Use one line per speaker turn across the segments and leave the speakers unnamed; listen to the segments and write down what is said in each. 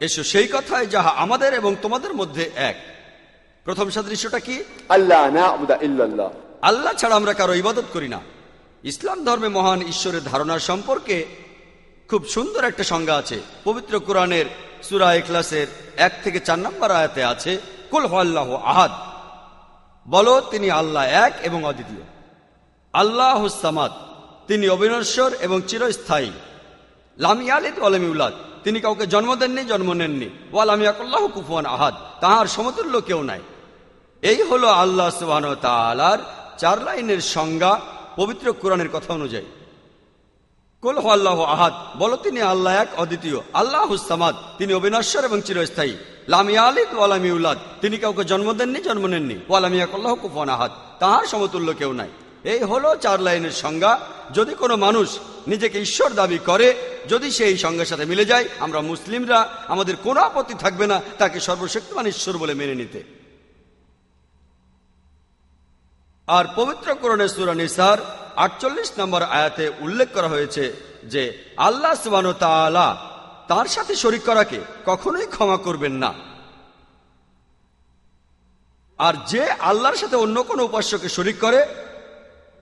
এসো সেই কথায় যাহা আমাদের এবং তোমাদের মধ্যে এক। প্রথম সাদৃশ্যটা কি?
আল্লাহ
আল্লাহ ছাড়া আমরা কারও ইবাদত করি না। ইসলাম ধর্মে মহান ঈশ্বরের সম্পর্কে খুব সুন্দর একটা সংজ্ঞা আছে। পবিত্র কোরআনের সুরা এখলাসের এক থেকে চার নম্বর আয়াতে আছে কুল আল্লাহ আহাদ। বলো তিনি আল্লাহ এক এবং অদ্বিতীয়। আল্লাহ তিনি অবিনশ্বর এবং চিরস্থায়ী। লামি আলিদ ওয়ালামি উলাদ। তিনি কাউকে জন্ম দেননি, জন্ম নেননি। ওয়ালামি আকুল্লাহ কুফুয়ান আহাদ। তাহার সমতুল্য কেউ নাই। এই হলো আল্লাহ সুবাহ তালার চার লাইনের সংজ্ঞা পবিত্র কোরআনের কথা অনুযায়ী। কুল আল্লাহ আহাদ। বলো তিনি আল্লাহ এক, অদ্বিতীয়। আল্লাহ সামাদ। তিনি অবিনশ্বর এবং চিরস্থায়ী। লামি আলিদ ওয়ালামি উলাদ তিনি কাউকে জন্ম দেননি, জন্ম নেননি। ওয়ালামি আকুল্লাহ কুফুয়ান আহাদ। তাহার সমতুল্য কেউ নাই। এই হলো চার লাইনের সংজ্ঞা। যদি কোনো মানুষ নিজেকে ঈশ্বর দাবি করে, যদি সে এই সংজ্ঞার সাথে মিলে যায়, আমরা মুসলিমরা, আমাদের কোনো আপত্তি থাকবে না তাকে সর্বশক্তিমান ঈশ্বর বলে মেনে নিতে। আর পবিত্র করণে সুরা নিসার আটচল্লিশ নম্বর আয়াতে উল্লেখ করা হয়েছে যে, আল্লাহ সুবান তার সাথে শরিক করাকে কখনোই ক্ষমা করবেন না। আর যে আল্লাহর সাথে অন্য কোনো উপাস্যকে শরিক করে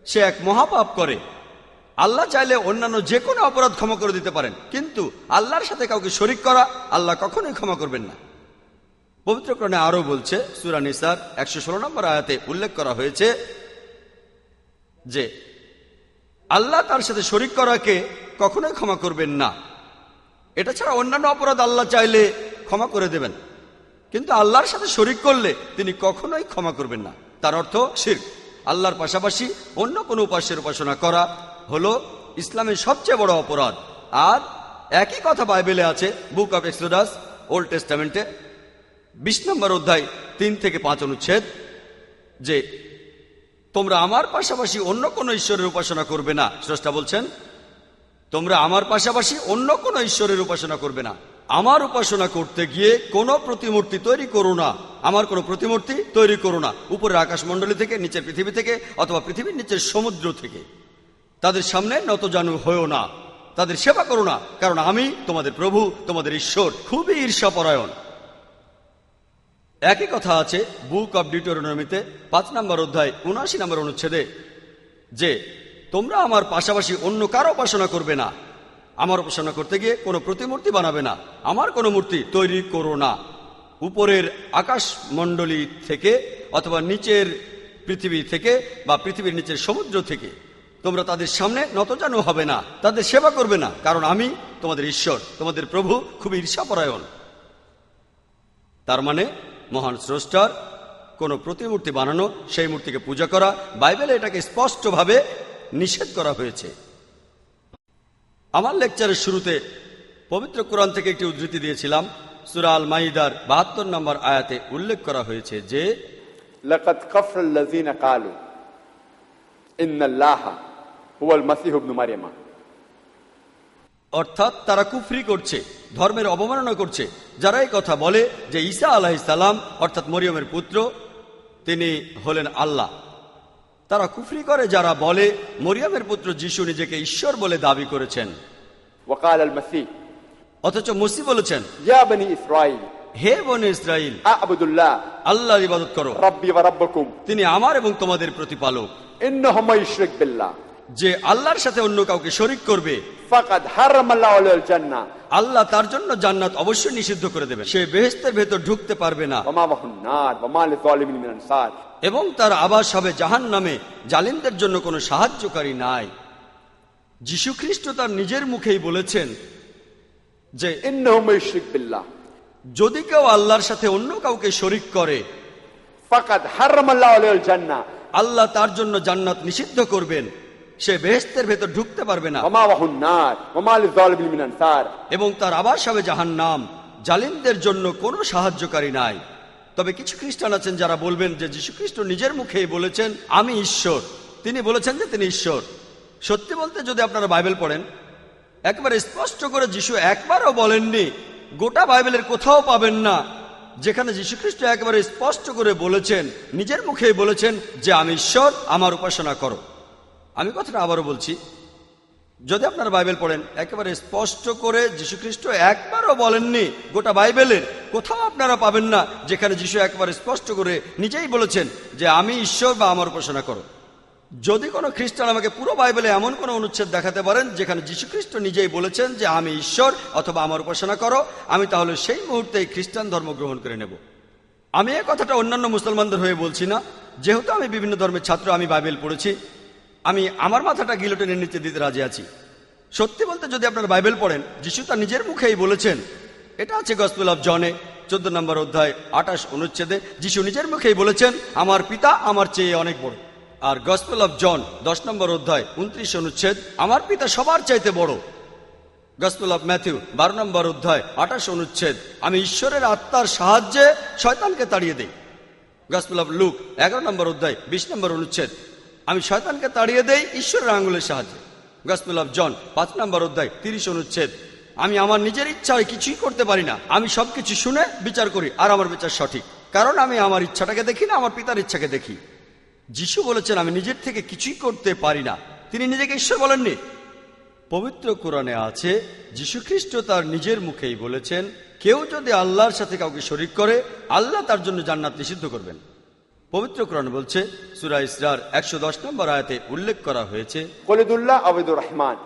সে এক মহাপাপ করে। আল্লাহ চাইলে অন্যান্য যে কোনো অপরাধ ক্ষমা করে দিতে পারেন, কিন্তু আল্লাহর সাথে কাউকে শরিক করা আল্লাহ কখনোই ক্ষমা করবেন না। পবিত্রক্রণে আরও বলছে, সুরা নিসার একশো ষোলো নম্বর আয়াতে উল্লেখ করা হয়েছে যে, আল্লাহ তার সাথে শরিক করাকে কখনোই ক্ষমা করবেন না। এটা ছাড়া অন্যান্য অপরাধ আল্লাহ চাইলে ক্ষমা করে দেবেন। কিন্তু আল্লাহর সাথে শরিক করলে তিনি কখনোই ক্ষমা করবেন না। তার অর্থ শির্ক। আল্লাহর পাশাপাশি অন্য কোনো উপাস্যের উপাসনা করা হলো ইসলামের সবচেয়ে বড় অপরাধ। আর একই কথা বাইবেলে আছে, বুক অফ এক্সোডাস, ওল্ড টেস্টামেন্টে, বিশ নম্বর অধ্যায়, তিন থেকে পাঁচ অনুচ্ছেদ, যে তোমরা আমার পাশাপাশি অন্য কোনো ঈশ্বরের উপাসনা করবে না। স্রষ্টা বলছেন, তোমরা আমার পাশাপাশি অন্য কোনো ঈশ্বরের উপাসনা করবে না। আমার উপাসনা করতে গিয়ে কোনো প্রতিমূর্তি তৈরি করো না। আমার কোনো প্রতিমূর্তি তৈরি করো না। উপরের আকাশমণ্ডলী থেকে, নিচের পৃথিবী থেকে, অথবা পৃথিবীর নিচের সমুদ্র থেকে। তাদের সামনে নত জানু হয়েও না। তাদের সেবা করো না, কারণ আমি তোমাদের প্রভু, তোমাদের ঈশ্বর, খুবই ঈর্ষাপরায়ণ। একই কথা আছে বুক অব ডিটোরনমিতে পাঁচ নম্বর অধ্যায়, উনআশি নম্বর অনুচ্ছেদে, যে তোমরা আমার পাশাপাশি অন্য কারও উপাসনা করবে না। আমার উপাসনা করতে গিয়ে কোনো প্রতিমূর্তি বানাবে না। আমার কোনো মূর্তি তৈরি করো না। উপরের আকাশ মণ্ডলী থেকে অথবা নিচের পৃথিবী থেকে বা পৃথিবীর নিচের সমুদ্র থেকে, তোমরা তাদের সামনে নতজানু হবে না, তাদের সেবা করবে না, কারণ আমি তোমাদের ঈশ্বর, তোমাদের প্রভু, খুব ঈর্ষাপরায়ণ। তার মানে মহান স্রষ্টার, কোনো প্রতিমূর্তি বানানো, সেই মূর্তিকে পূজা করা, বাইবেলে এটাকে স্পষ্টভাবে নিষেধ করা হয়েছে। আমার লেকচারের শুরুতে পবিত্র কোরআন থেকে একটি উদ্ধৃতি দিয়েছিলাম। সুরাল মাইদার বাহাত্তর নম্বর আয়াতে উল্লেখ করা হয়েছে যে অর্থাৎ তারা কুফরি করছে ধর্মের অবমাননা করছে। যারা এই কথা বলে যে ঈসা আলাহিসাল্লাম অর্থাৎ মরিয়মের পুত্র তিনি হলেন আল্লাহ। তারা কুফরি করে যারা বলে মরিয়ামের পুত্র যিশু নিজেকে ঈশ্বর বলে দাবি করেছেন। অথচ মসি বলেছেন হে বনে ইসরাইল
আবদুল্লাহ।
আল্লাহ ইবাদত করো। তিনি আমার এবং তোমাদের প্রতিপালক।
বিল্লাহ।
যে আল্লাহর সাথে অন্য কাউকে শরিক করবে আল্লাহ তার জন্য জান্নাত অবশ্যই নিষিদ্ধ করে দেবে। সে বেহেস্তের ভেতর ঢুকতে পারবে না। এবং তার আবাস হবে জাহান নামে জালিমদের জন্য কোনো সাহায্যকারী নাই। খ্রিস্ট তার নিজের মুখেই বলেছেন যে যদি কেউ আল্লাহর সাথে অন্য কাউকে শরিক করে আল্লাহ তার জন্য জান্নাত নিষিদ্ধ করবেন। সে বেহেস্তের ভেতর ঢুকতে পারবে না। এবং তার আবাস হবে জাহান্নাম। জালিমদের জন্য কোনো সাহায্যকারী নাই। তবে কিছু খ্রিস্টান আছেন যারা বলবেন যে যীশুখ্রিস্ট নিজের মুখেই বলেছেন আমি ঈশ্বর। তিনি বলেছেন যে তিনি ঈশ্বর। সত্যি বলতে যদি আপনারা বাইবেল পড়েন একবার স্পষ্ট করে যিশু একবারও বলেননি গোটা বাইবেলের কোথাও পাবেন না যেখানে যীশুখ্রিস্ট একবারে স্পষ্ট করে বলেছেন নিজের মুখেই বলেছেন যে আমি ঈশ্বর আমার উপাসনা করো। আমি কথাটা আবারও বলছি, যদি আপনারা বাইবেল পড়েন, একেবারে স্পষ্ট করে যীশুখ্রিস্ট একবারও বলেননি, গোটা বাইবেলের কোথাও আপনারা পাবেন না, যেখানে যীশু একবারে স্পষ্ট করে নিজেই বলেছেন যে আমি ঈশ্বর বা আমার উপাসনা করো। যদি কোনো খ্রিস্টান আমাকে পুরো বাইবেলে এমন কোনো অনুচ্ছেদ দেখাতে পারেন, যেখানে যীশুখ্রিস্ট নিজেই বলেছেন যে আমি ঈশ্বর অথবা আমার উপাসনা করো, আমি তাহলে সেই মুহূর্তেই খ্রিস্টান ধর্ম গ্রহণ করে নেব। আমি এই কথাটা অন্যান্য মুসলমানদের হয়ে বলছি না, যেহেতু আমি বিভিন্ন ধর্মের ছাত্র, আমি বাইবেল পড়েছি আমি আমার মাথাটা গিলোটেনের নিচে দিতে রাজি আছি। সত্যি বলতে যদি আপনার বাইবেল পড়েন, যিশু তার নিজের মুখেই বলেছেন, এটা আছে গসপেল অফ জনে, চোদ্দ নম্বর অধ্যায়, আঠাশ অনুচ্ছেদে, যিশু নিজের মুখেই বলেছেন, আমার পিতা আমার চেয়ে অনেক বড়। আর গসপেল অফ জন, দশ নম্বর অধ্যায়, উনত্রিশ অনুচ্ছেদ, আমার পিতা সবার চাইতে বড়। গসপেল অফ ম্যাথিউ, বারো নম্বর অধ্যায়, আঠাশ অনুচ্ছেদ, আমি ঈশ্বরের আত্মার সাহায্যে শয়তানকে তাড়িয়ে দেই। গসপেল অফ লুক, এগারো নম্বর অধ্যায়, বিশ নম্বর অনুচ্ছেদ আমি শয়তানকে তাড়িয়ে দেই, ঈশ্বরের আঙ্গুলের সাহায্যে। গসপেল অফ জন পাঁচ নম্বর অধ্যায়, তিরিশ অনুচ্ছেদ। আমি আমার নিজের ইচ্ছায় কিছুই করতে পারি না। আমি সবকিছু শুনে বিচার করি, আর আমার বিচার সঠিক। কারণ আমি আমার ইচ্ছাটাকে দেখি না, আমার পিতার ইচ্ছাকে দেখি। যিশু বলেছেন, আমি নিজের থেকে কিছুই করতে পারি না। তিনি নিজেকে ঈশ্বর বলেননি। পবিত্র কোরআনে আছে যীশুখ্রিস্ট তার নিজের মুখেই বলেছেন, কেউ যদি আল্লাহর সাথে কাউকে শরিক করে, আল্লাহ তার জন্য জান্নাত নিষিদ্ধ করবেন। পবিত্রকরণ বলছে সুরা ইসরার একশো দশ নম্বর আয়াতে উল্লেখ করা হয়েছে
রহমান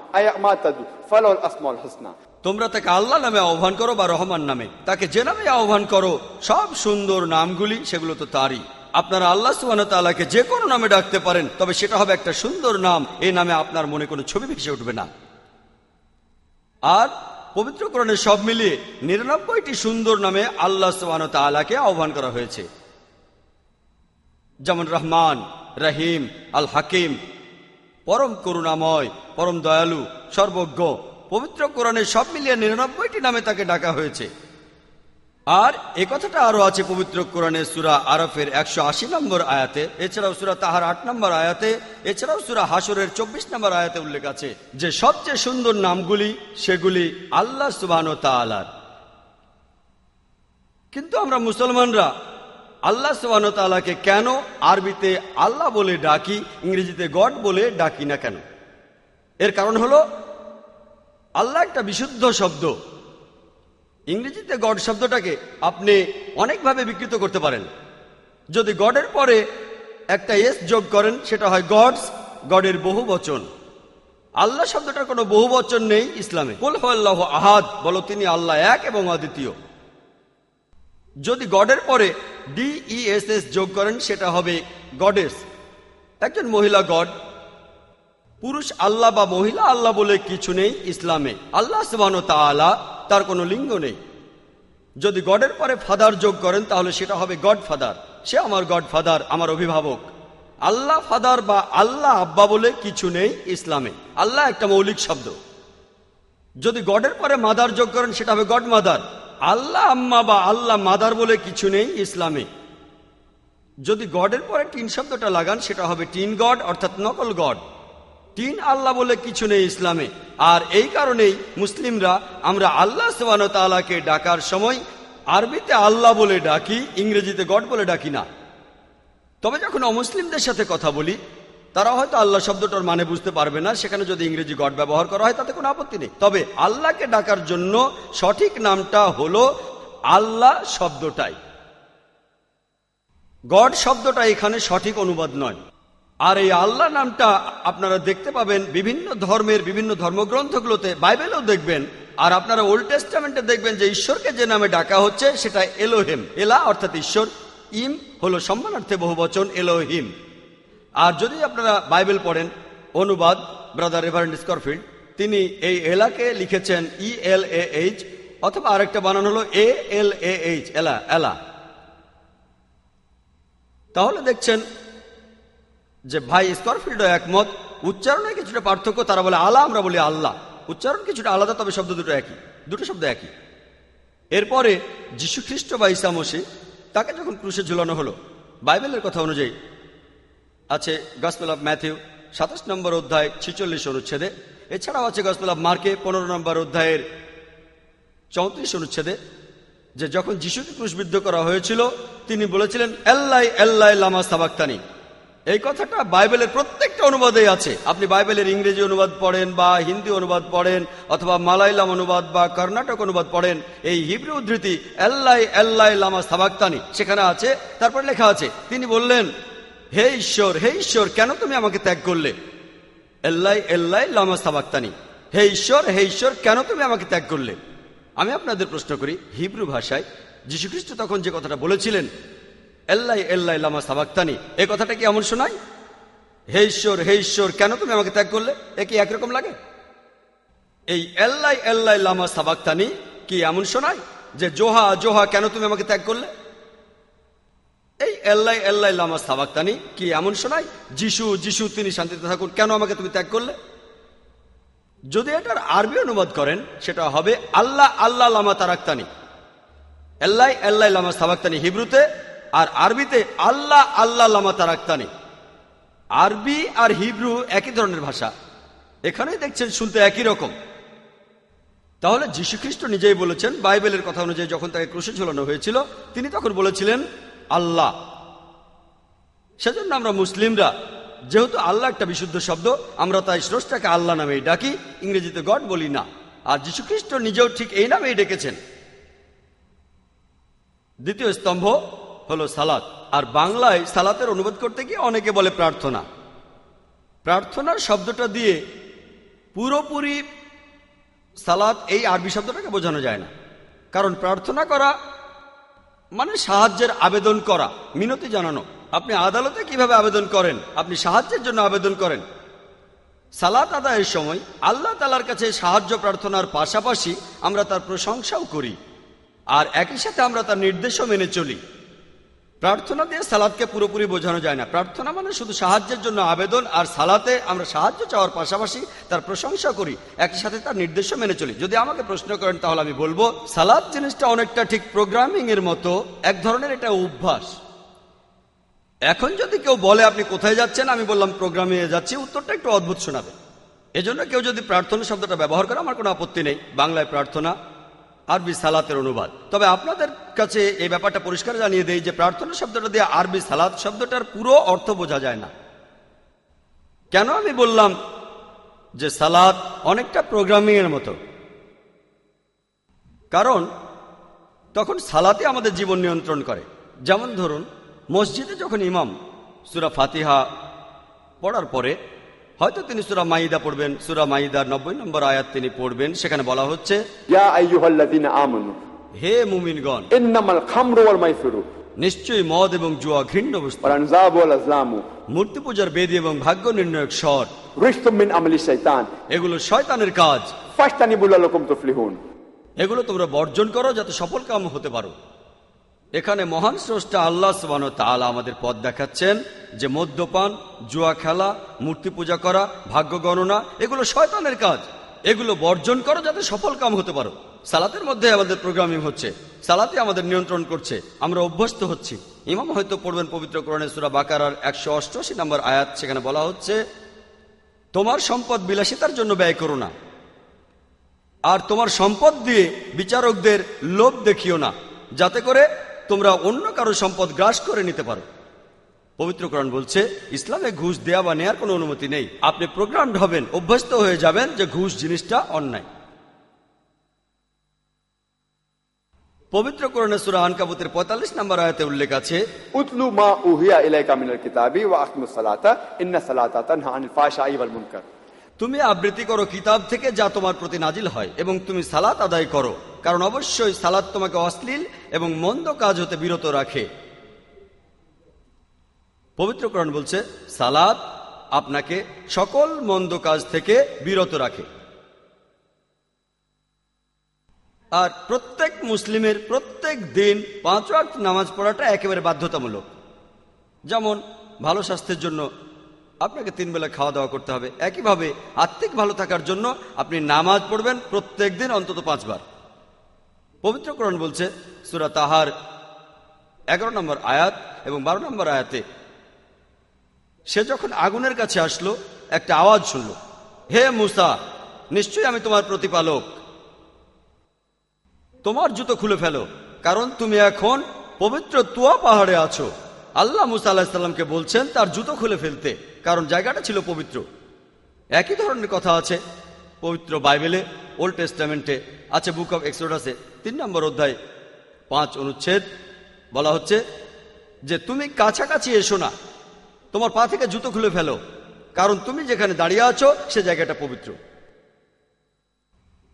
তোমরা তাকে আল্লাহ নামে আহ্বান করো বা রহমান নামে। তাকে যে নামে আহ্বান করো সব সুন্দর নামগুলি সেগুলো তো তারই। আপনারা আল্লাহ সুবাহকে যে কোনো নামে ডাকতে পারেন তবে সেটা হবে একটা সুন্দর নাম। এই নামে আপনার মনে কোনো ছবি ভেসে উঠবে না। আর পবিত্রকরণের সব মিলিয়ে নিরানব্বইটি সুন্দর নামে আল্লাহ সুবাহ আহ্বান করা হয়েছে। যেমন রহমান, রহিম আল হাকিম পরম করুণাময়, পরম দয়ালু, সর্বজ্ঞ, পবিত্র কোরআনে সব মিলিয়ে নিরানব্বইটি নামে তাকে ডাকা হয়েছে। আর এ কথাটা আরও আছে পবিত্র কোরআনে সুরা আরফের একশো আশি নম্বর আয়াতে, এছাড়াও সুরা তাহার আট নম্বর আয়াতে, এছাড়াও সুরা হাসরের চব্বিশ নম্বর আয়াতে উল্লেখ আছে যে সবচেয়ে সুন্দর নামগুলি সেগুলি আল্লাহ তালার কিন্তু আমরা মুসলমানরা আল্লাহ সুবান তালাকে কেন আরবিতে আল্লাহ বলে ডাকি, ইংরেজিতে গড বলে ডাকি না কেন? এর কারণ হলো, আল্লাহ একটা বিশুদ্ধ শব্দ। ইংরেজিতে গড শব্দটাকে আপনি অনেকভাবে বিকৃত করতে পারেন। যদি গডের পরে একটা এস যোগ করেন, সেটা হয় গডস, গডের বহু বচন। আল্লাহ শব্দটার কোনো বহু বচন নেই ইসলামে। কুল আল্লাহ আহাদ, বলো তিনি আল্লাহ এক এবং অদ্বিতীয়। যদি গডের পরে ডিইএসএস যোগ করেন, সেটা হবে গডেস একজন মহিলা গড পুরুষ আল্লাহ বা মহিলা, আল্লাহ বলে কিছু নেই ইসলামে। আল্লাহ সুবান তাআলা তার কোনো লিঙ্গ নেই। যদি গডের পরে ফাদার যোগ করেন, তাহলে সেটা হবে গড ফাদার সে আমার গড ফাদার আমার অভিভাবক। আল্লাহ ফাদার বা আল্লাহ আব্বা বলে কিছু নেই ইসলামে। আল্লাহ একটা মৌলিক শব্দ। যদি গডের পরে মাদার যোগ করেন, সেটা হবে গড মাদার আল্লাহ আম্মা বা আল্লাহ মাদার বলে কিছু নেই ইসলামে। যদি গডের পরে টিন শব্দটা লাগান, সেটা হবে টিন গড, অর্থাৎ নকল গড। তিন আল্লাহ বলে কিছু নেই ইসলামে। আর এই কারণেই মুসলিমরা, আমরা আল্লাহ তাআলাকে ডাকার সময় আরবিতে আল্লাহ বলে ডাকি, ইংরেজিতে গড বলে ডাকি না। তবে যখন অমুসলিমদের সাথে কথা বলি তারা হয়তো আল্লাহ শব্দটার মানে বুঝতে পারবে না, সেখানে যদি ইংরেজি গড ব্যবহার করা হয় তাতে কোনো আপত্তি নেই। তবে আল্লাহকে ডাকার জন্য সঠিক নামটা হলো আল্লাহ শব্দটাই। গড শব্দটা এখানে সঠিক অনুবাদ নয়। আর এই আল্লাহ নামটা আপনারা দেখতে পাবেন বিভিন্ন ধর্মের বিভিন্ন ধর্মগ্রন্থগুলোতে, বাইবেলেও দেখবেন, আর আপনারা ওল্ড টেস্টামেন্টে দেখবেন যে ঈশ্বরকে যে নামে ডাকা হচ্ছে সেটা এলোহেম। এলা অর্থাৎ ঈশ্বর, ইম হলো সম্মানার্থে বহু বচন এলোহিম। আর যদি আপনারা বাইবেল পড়েন, অনুবাদ, ব্রাদার রেভারেন্ড স্করফিল্ড, তিনি এই এলাকে লিখেছেন ই এল এ এইচ অথবা আরেকটা বানানো হলো এ এল এইচ এলা এলা। তাহলে দেখছেন যে ভাই স্করফিল্ডও একমত, উচ্চারণে কিছুটা পার্থক্য, তারা বলে আলা, আমরা বলি আল্লাহ। উচ্চারণ কিছুটা আলাদা, তবে শব্দ দুটো একই, দুটো শব্দ একই। এরপরে যীশু খ্রিস্ট বা ইসামসি তাকে যখন ক্রুশে ঝুলানো হলো, বাইবেলের কথা অনুযায়ী আছে গসপেল অফ ম্যাথিউ সাতাশ নম্বর অধ্যায়, ছিচল্লিশ অনুচ্ছেদে। এছাড়াও আছে গসপেল অফ মার্কে পনেরো নম্বর অধ্যায়ের চৌত্রিশ অনুচ্ছেদে, যে যখন যিশুকে ক্রুশবিদ্ধ করা হয়েছিল, তিনি বলেছিলেন, এল্লাই এল্লাই লামা সাবাক্তানি। এই কথাটা বাইবেলের প্রত্যেকটা অনুবাদেই আছে। আপনি বাইবেলের ইংরেজি অনুবাদ পড়েন বা হিন্দি অনুবাদ পড়েন, অথবা মালাইলাম অনুবাদ বা কর্ণাটক অনুবাদ পড়েন, এই হিব্রু উদ্ধৃতি, এল্লাই এল্লাই লামা সাবাক্তানি। সেখানে আছে, তারপর লেখা আছে, তিনি বললেন হে ঈশ্বর হে ঈশ্বর, কেন তুমি আমাকে ত্যাগ করলে? এল্লাই এল্লাই, লামা সাবাক্তানি। হে ঈশ্বর হে ঈশ্বর, কেন তুমি আমাকে ত্যাগ করলে? আমি আপনাদের প্রশ্ন করি, হিব্রু ভাষায় যীশুখ্রিস্ট তখন যে কথাটা বলেছিলেন, এল্লাই এল্লাই, লামা সাবাক্তানি এই কথাটা কি এমন শোনায়? হে ঈশ্বর হে ঈশ্বর, কেন তুমি আমাকে ত্যাগ করলে? এ কি একরকম লাগে? এই এল্লাই এল্লাই, লামা সাবাক্তানি কি এমন শোনায় যে জোহা জোহা, কেন তুমি আমাকে ত্যাগ করলে? এই এল্লাই এল্লাই লামা সাবাক্তানি কি এমন শোনায়? যিশু যিশু, তিনি শান্তিতে থাকুন। কেন আমাকে তুমি ত্যাগ করলে? যদি এটার আরবি অনুবাদ করেন, সেটা হবে আল্লাহ আল্লাহ লামা তারাক্তানি এল্লাই এল্লাই লামা সাবাক্তানি হিব্রুতে, আর আরবিতে আল্লাহ আল্লাহ লামা তারাক্তানি আরবি আর হিব্রু একই ধরনের ভাষা। এখানেই দেখছেন শুনতে একই রকম। তাহলে যীশুখ্রিস্ট নিজেই বলেছেন, বাইবেলের কথা অনুযায়ী যখন তাকে ক্রুশে ঝোলানো হয়েছিল, তিনি তখন বলেছিলেন আল্লাহ। সেজন্য আমরা মুসলিমরা, যেহেতু আল্লাহ একটা বিশুদ্ধ শব্দ, আমরা তাই স্রষ্টাকে আল্লাহ নামেই ডাকি, ইংরেজিতে গড বলি না। আর যীশুখ্রিস্ট নিজেও ঠিক এই নামেই ডেকেছেন। দ্বিতীয় স্তম্ভ হলো সালাত। আর বাংলায় সালাতের অনুবাদ করতে গিয়ে অনেকে বলে প্রার্থনা। প্রার্থনার শব্দটা দিয়ে পুরোপুরি সালাত এই আরবি শব্দটাকে বোঝানো যায় না। কারণ প্রার্থনা করা মানে সাহায্যের আবেদন করা। মিনতি জানানো। আপনি আদালতে কীভাবে আবেদন করেন? আপনি সাহায্যের জন্য আবেদন করেন। সালাত আদায়ের সময় আল্লাহ তালার কাছে সাহায্য প্রার্থনার পাশাপাশি আমরা তার প্রশংসাও করি। আর একই সাথে আমরা তার নির্দেশও মেনে চলি। প্রার্থনা দিয়ে সালাদকে পুরোপুরি বোঝানো যায় না। প্রার্থনা মানে শুধু সাহায্যের জন্য আবেদন আর সালাতে আমরা সাহায্য চাওয়ার পাশাপাশি তার প্রশংসা করি, একই সাথে তার নির্দেশও মেনে চলি। যদি আমাকে প্রশ্ন করেন তাহলে আমি বলব, সালাদ জিনিসটা অনেকটা ঠিক প্রোগ্রামিং এর মতো, এক ধরনের এটা অভ্যাস। এখন যদি কেউ বলে, আপনি কোথায় যাচ্ছেন? আমি বললাম, প্রোগ্রামে যাচ্ছি। উত্তরটা একটু অদ্ভুত শোনাবে। এজন্য কেউ যদি প্রার্থনা শব্দটা ব্যবহার করে, আমার কোনো আপত্তি নেই। বাংলায় প্রার্থনা। আরবি সালাতের অনুবাদ। তবে আপনাদের কাছে এই ব্যাপারটা পরিষ্কার জানিয়ে দেয় যে প্রার্থনা শব্দটা দিয়ে আরবি সালাত শব্দটার পুরো অর্থ বোঝা যায় না। কেন আমি বললাম যে সালাদ অনেকটা প্রোগ্রামিং এর মতো? কারণ তখন সালাতে আমাদের জীবন নিয়ন্ত্রণ করে। যেমন ধরুন, মসজিদে যখন ইমাম সুরা ফাতিহা পড়ার পরে হয়তো তিনি সুরা মাইদা পড়বেন। সুরা মাইদার নব্বই নম্বর আয়াত তিনি পড়বেন। সেখানে বলা হচ্ছে হে মুমিনগণ নিশ্চয়ই মদ এবং জুয়া ঘৃণ্য বস্তু। মূর্তি পূজার বেদী এবং ভাগ্য নির্ণয়ক
শট
এগুলো শয়তানের কাজ। এগুলো তোমরা বর্জন করো যাতে সফল কাম হতে পারো। এখানে মহান স্রষ্টা আল্লাহ সুবান তালা আমাদের পথ দেখাচ্ছেন। যে মদ্যপান, জুয়া খেলা, মূর্তি পূজা করা, ভাগ্য গণনা, এগুলো শয়তানের কাজ। এগুলো বর্জন করো যাতে সফল কাম হতে পারো। সালাতের মধ্যে আমাদের প্রোগ্রামিং হচ্ছে। সালাতে আমাদের নিয়ন্ত্রণ করছে। আমরা অভ্যস্ত হচ্ছি। ইমাম হয়তো পড়বেন পবিত্র কোরআনে সুরা বাকারার একশো অষ্টআশি নম্বর আয়াত। সেখানে বলা হচ্ছে, তোমার সম্পদ বিলাসিতার জন্য ব্যয় করো না। আর তোমার সম্পদ দিয়ে বিচারকদের লোভ দেখিও না। যাতে করে তোমরা অন্য কারও সম্পদ গ্রাস করে নিতে পারো। পবিত্রকরণ বলছে ইসলামে ঘুষ দেওয়া বা নেয়ার কোনো অনুমতি নেই। আপনি প্রোগ্রাম হবেন অভ্যস্ত হয়ে যাবেন যে ঘুষ জিনিসটা অন্যায়। পবিত্র কোরআনে সুরা আনকাবুতের 45 নম্বর আয়াতে উল্লেখ আছে
উতলু মা উহিয়া ইলাইকা মিনাল কিতাবি ওয়া আকিমুস সালাতা ইন্না সালাতা তানহা আনিল ফাহশাই ওয়াল মুনকার।
তুমি আবৃত্তি করো কিতাব থেকে যা তোমার প্রতি নাজিল হয় এবং তুমি সালাত আদায় করো কারণ অবশ্যই সালাত তোমাকে অশ্লীল এবং মন্দ কাজ হতে বিরত রাখে। পবিত্রকরণ বলছে, সালাদ আপনাকে সকল মন্দ কাজ থেকে বিরত রাখে। আর প্রত্যেক মুসলিমের প্রত্যেক দিন পাঁচ ওয়াক্ত নামাজ পড়াটা একেবারে বাধ্যতামূলক। যেমন, ভালো স্বাস্থ্যের জন্য আপনাকে তিন বেলা খাওয়া দাওয়া করতে হবে। একইভাবে আত্মিক ভালো থাকার জন্য আপনি নামাজ পড়বেন প্রত্যেক দিন অন্তত পাঁচবার। পবিত্রকরণ বলছে, সুরা তাহার এগারো নম্বর আয়াত এবং বারো নম্বর আয়াতে সে যখন আগুনের কাছে আসলো, একটা আওয়াজ শুনল। হে মুসা, নিশ্চয়ই আমি তোমার প্রতিপালক। তোমার জুতো খুলে ফেলো, কারণ তুমি এখন পবিত্র তুয়া পাহাড়ে আছো। আল্লাহ মুসা আল্লাহিসাল্লামকে বলছেন, তার জুতো খুলে ফেলতে, কারণ জায়গাটা ছিল পবিত্র। একই ধরনের কথা আছে, পবিত্র বাইবেলে, ওল্ড টেস্টামেন্টে, আছে বুক অফ এক্সোডাসে, তিন নম্বর অধ্যায়, পাঁচ অনুচ্ছেদ, বলা হচ্ছে যে তুমি কাছাকাছি এসো না তোমার পা থেকে জুতো খুলে ফেলো। কারণ তুমি যেখানে দাঁড়িয়ে আছো, সে জায়গাটা পবিত্র।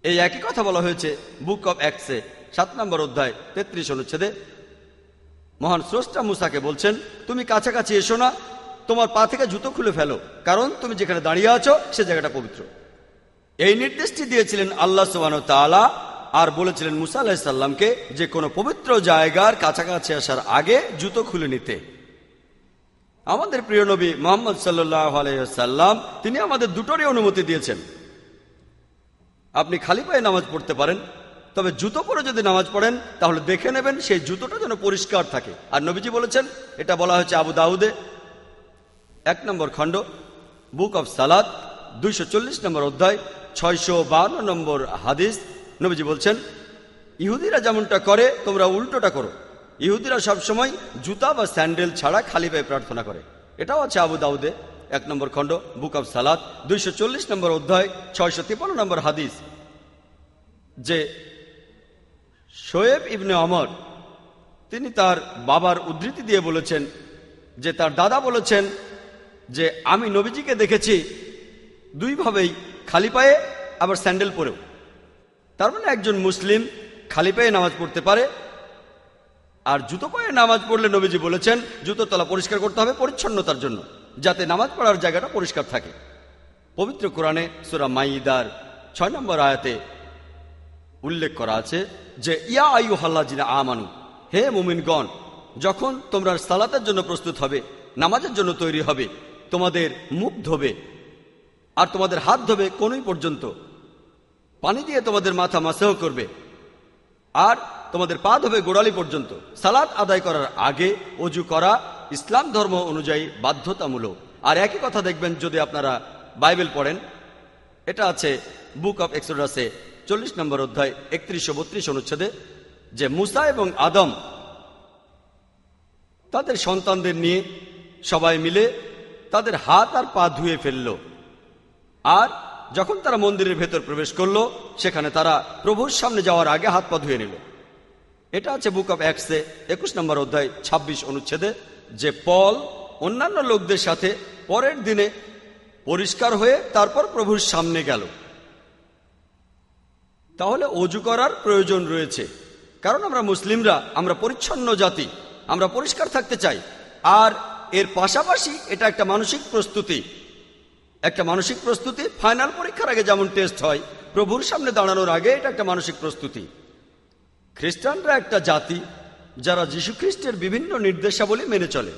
এই একই কথা বলা হয়েছে বুক অব অ্যাক্সে সাত নম্বর অধ্যায়, তেত্রিশ অনুচ্ছেদে। মহান স্রষ্টা মুসাকে বলছেন, তুমি কাছাকাছি এসো না, তোমার পা থেকে জুতো খুলে ফেলো, কারণ তুমি যেখানে দাঁড়িয়ে আছো, সে জায়গাটা পবিত্র। এই নির্দেশটি দিয়েছিলেন আল্লাহ সুবান তালা আর বলেছিলেন মুসা আলাহিসাল্লামকে যে কোনো পবিত্র জায়গার কাছাকাছি আসার আগে জুতো খুলে নিতে। আমাদের প্রিয় নবী মোহাম্মদ সাল্লাহ আলাইসাল্লাম তিনি আমাদের দুটোরই অনুমতি দিয়েছেন। আপনি খালি পায়ে নামাজ পড়তে পারেন, তবে জুতো পরে যদি নামাজ পড়েন, তাহলে দেখে নেবেন সেই জুতোটা যেন পরিষ্কার থাকে। আর নবীজি বলেছেন, এটা বলা হয়েছে আবু দাউদে। এক নম্বর খণ্ড, বুক অফ সালাদ দুইশো চল্লিশ নম্বর অধ্যায়, ছয়শো নম্বর হাদিস। নবীজি বলছেন, ইহুদিরা যেমনটা করে, তোমরা উল্টোটা করো। ইহুদিরা সবসময় জুতা বা স্যান্ডেল ছাড়া খালি পায়ে প্রার্থনা করে। এটাও আছে আবু দাউদে, এক নম্বর খণ্ড, বুক অফ সালাদ দুইশো চল্লিশ নম্বর অধ্যায়, ছয়শো নম্বর হাদিস। যে শোয়েব ইবনে অমর, তিনি তার বাবার উদ্ধৃতি দিয়ে বলেছেন, যে তার দাদা বলেছেন যে, আমি নবীজিকে দেখেছি দুইভাবেই খালি পায়ে, আবার স্যান্ডেল পরেও। তার মানে একজন মুসলিম খালি পায়ে নামাজ পড়তে পারে আর জুতো পায়ে নামাজ পড়লে নবীজি বলেছেন, জুতো তলা পরিষ্কার করতে হবে পরিচ্ছন্নতার জন্য, যাতে নামাজ পড়ার জায়গাটা পরিষ্কার থাকে। পবিত্র কোরআনে সুরা মাইদার ছয় নম্বর আয়াতে উল্লেখ করা আছে যে, ইয়া আয়ু হাল্লাজিনা আমানু, হে মুমিনগণ, যখন তোমরা সালাতের জন্য প্রস্তুত হবে, নামাজের জন্য তৈরি হবে, তোমাদের মুখ ধোবে, আর তোমাদের হাত ধোবে কোনই পর্যন্ত, পানি দিয়ে তোমাদের মাথা মাসেহ করবে আর তোমাদের পা ধোবে গোড়ালি পর্যন্ত। সালাদ আদায় করার আগে অজু করা ইসলাম ধর্ম অনুযায়ী বাধ্যতামূলক। আর একই কথা দেখবেন যদি আপনারা বাইবেল পড়েন। এটা আছে বুক অফ এক্সোডাসে চল্লিশ নম্বর অধ্যায় একত্রিশশো বত্রিশ অনুচ্ছেদে, যে মুসা এবং আদম তাদের সন্তানদের নিয়ে সবাই মিলে তাদের হাত আর পা ধুয়ে ফেলল। আর যখন তারা মন্দিরের ভেতর প্রবেশ করল, সেখানে তারা প্রভুর সামনে যাওয়ার আগে হাত পা ধুয়ে নিল। এটা আছে বুক অফ অ্যাক্সে একুশ নম্বর অধ্যায় ২৬ অনুচ্ছেদে, যে পল অন্যান্য লোকদের সাথে পরের দিনে পরিষ্কার হয়ে তারপর প্রভুর সামনে গেল। তাহলে অজু করার প্রয়োজন রয়েছে। কারণ আমরা মুসলিমরা, আমরা পরিচ্ছন্ন জাতি, আমরা পরিষ্কার থাকতে চাই। আর এর পাশাপাশি এটা একটা মানসিক প্রস্তুতি। একটা মানসিক প্রস্তুতি, ফাইনাল পরীক্ষার আগে যেমন টেস্ট হয়, প্রভুর সামনে দাঁড়ানোর আগে এটা একটা মানসিক প্রস্তুতি। খ্রিস্টানরা একটা জাতি যারা খ্রিস্টের বিভিন্ন নির্দেশাবলী মেনে চলে।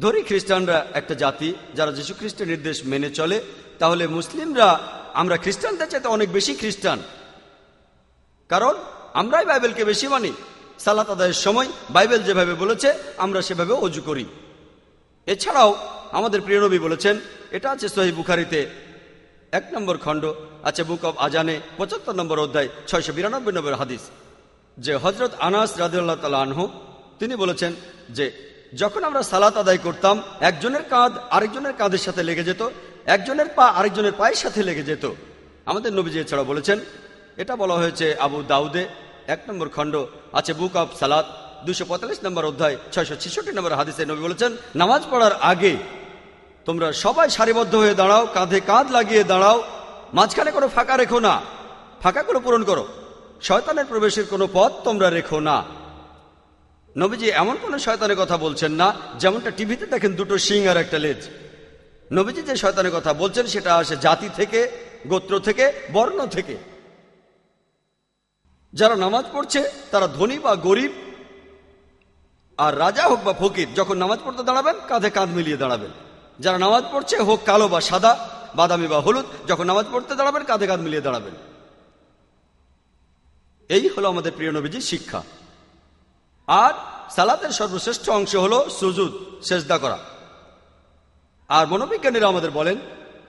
ধরি খ্রিস্টানরা একটা জাতি যারা খ্রিস্টের নির্দেশ মেনে চলে, তাহলে মুসলিমরা, আমরা খ্রিস্টানদের চাইতে অনেক বেশি খ্রিস্টান। কারণ আমরাই বাইবেলকে বেশি মানি। সালাত আদায়ের সময় বাইবেল যেভাবে বলেছে, আমরা সেভাবে অজু করি। এছাড়াও আমাদের প্রিয়নবী বলেছেন এটা আছে সহি বুখারিতে। এক নম্বর খণ্ড আছে বুক অব আজানে, পঁচাত্তর নম্বর অধ্যায়, ছয়শো বিরানব্বই নম্বর হাদিস। যে হজরত আনাস রাজিউল্লাহ তালা আনহু, তিনি বলেছেন যে, যখন আমরা সালাত আদায় করতাম, একজনের কাঁধ আরেকজনের কাঁধের সাথে লেগে যেত, একজনের পা আরেকজনের পায়ের সাথে লেগে যেত। আমাদের নবীজি এছাড়া বলেছেন, এটা বলা হয়েছে আবু দাউদে, এক নম্বর খণ্ড আছে বুক অব সালাত, দুশো নম্বর অধ্যায়, ছয়শো ছেষট্টি নম্বর হাদিসে নবী বলেছেন, নামাজ পড়ার আগে তোমরা সবাই সারিবদ্ধ হয়ে দাঁড়াও, কাঁধে কাঁধ লাগিয়ে দাঁড়াও। মাঝখানে কোনো ফাঁকা রেখো না। ফাঁকা করে পূরণ করো। শয়তানের প্রবেশের কোনো পথ তোমরা রেখো না। নবীজি এমন কোনো শয়তানের কথা বলছেন না, যেমনটা টিভিতে দেখেন দুটো শিং আর একটা লেজ। নবীজি যে শয়তানের কথা বলছেন, সেটা আসে জাতি থেকে, গোত্র থেকে, বর্ণ থেকে। যারা নামাজ পড়ছে, তারা ধনী বা গরিব, আর রাজা হোক বা ফকির, যখন নামাজ পড়তে দাঁড়াবেন, কাঁধে কাঁধ মিলিয়ে দাঁড়াবেন। যারা নামাজ পড়ছে, হোক কালো বা সাদা, বাদামি বা হলুদ, যখন নামাজ পড়তে দাঁড়াবেন, কাঁধে কাঁধ মিলিয়ে দাঁড়াবেন। এই হলো আমাদের প্রিয় নবীজির শিক্ষা। আর সালাতের সর্বশ্রেষ্ঠ অংশ হলো সুজুদ, সেজদা করা। আর মনোবিজ্ঞানীরা আমাদের বলেন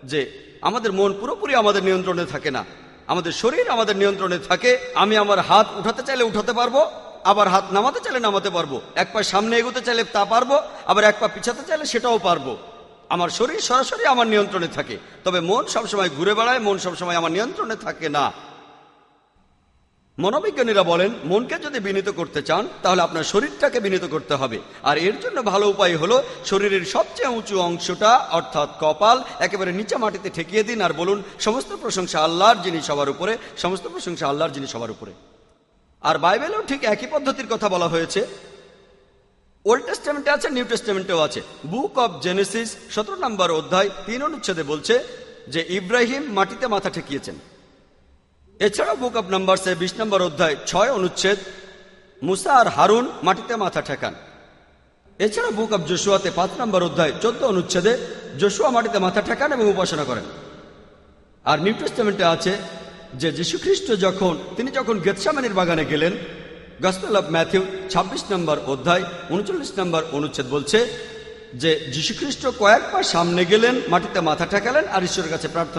যে, আমাদের মন পুরোপুরি আমাদের নিয়ন্ত্রণে থাকে না। আমাদের শরীর আমাদের নিয়ন্ত্রণে থাকে। আমি আমার হাত উঠাতে চাইলে উঠাতে পারব, আবার হাত নামাতে চাইলে নামাতে পারব। এক পা সামনে এগোতে চাইলে তা পারব, আবার এক পা পিছাতে চাইলে সেটাও পারব। আমার শরীর সরাসরি আমার নিয়ন্ত্রণে থাকে। তবে মন সবসময় ঘুরে বেড়ায়, মন সবসময় আমার নিয়ন্ত্রণে থাকে না। মনোবিজ্ঞানীরা বলেন, মনকে যদি বিনীত করতে চান, তাহলে আপনার শরীরটাকে বিনীত করতে হবে। আর এর জন্য ভালো উপায় হলো, শরীরের সবচেয়ে উঁচু অংশটা, অর্থাৎ কপাল, একেবারে নিচে মাটিতে ঠেকিয়ে দিন আর বলুন, সমস্ত প্রশংসা আল্লাহর যিনি সবার উপরে, সমস্ত প্রশংসা আল্লাহর যিনি সবার উপরে। আর বাইবেলেও ঠিক একই পদ্ধতির কথা বলা হয়েছে ওল্ড টেস্টামেন্টে আছে নিউ টেস্টামেন্টেও আছে। বুক অব জেনেসিস সতেরো নম্বর অধ্যায়, তিন অনুচ্ছেদে বলছে যে ইব্রাহিম মাটিতে মাথা ঠেকিয়েছেন। এছাড়াও বুক অব নাম্বারসে বিশ নম্বর অধ্যায়, ছয় অনুচ্ছেদ, মুসা আর হারুন মাটিতে মাথা ঠেকান। এছাড়া বুক অব জোশুয়াতে পাঁচ নম্বর অধ্যায়, চোদ্দ অনুচ্ছেদে জোশুয়া মাটিতে মাথা ঠেকান এবং উপাসনা করেন। আর নিউ টেস্টামেন্টে আছে যে যীশুখ্রিস্ট যখন, তিনি যখন গেতসামানির বাগানে গেলেন গসপেল অফ ম্যাথিউ ২৬ নম্বর অধ্যায়, উনচল্লিশ নম্বর অনুচ্ছেদ বলছে যে, যীশুখ্রিস্ট কয়েকবার সামনে গেলেন, মাটিতে মাথা ঠেকালেন আর ঈশ্বরের কাছে প্রার্থনা